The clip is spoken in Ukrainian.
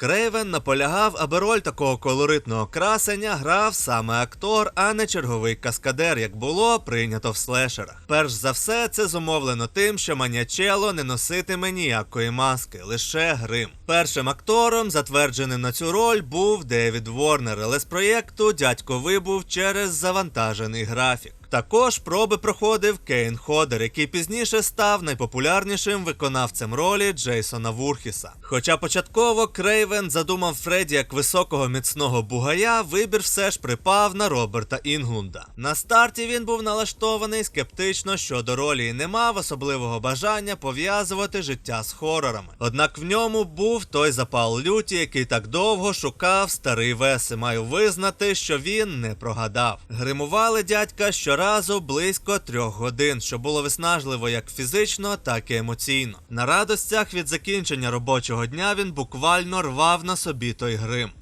Крейвен наполягав, аби роль такого колоритного красення грав саме актор, а не черговий каскадер, як було прийнято в слешерах. Перш за все, це зумовлено тим, що Манячело не носитиме ніякої маски, лише грим. Першим актором, затвердженим на цю роль, був Девід Ворнер, але з проєкту дядько вибув через завантажений графік. Також проби проходив Кейн Ходер, який пізніше став найпопулярнішим виконавцем ролі Джейсона Вурхіса. Хоча початково Крейвен задумав Фредді як високого міцного бугая, вибір все ж припав на Роберта Інглунда. На старті він був налаштований скептично щодо ролі і не мав особливого бажання пов'язувати життя з хорорами. Однак в ньому був той запал люті, який так довго шукав старий вес, і маю визнати, що він не прогадав. Гримували дядька щоразу близько трьох годин, що було виснажливо як фізично, так і емоційно. На радостях від закінчення робочого дня він буквально рвав на собі той грим.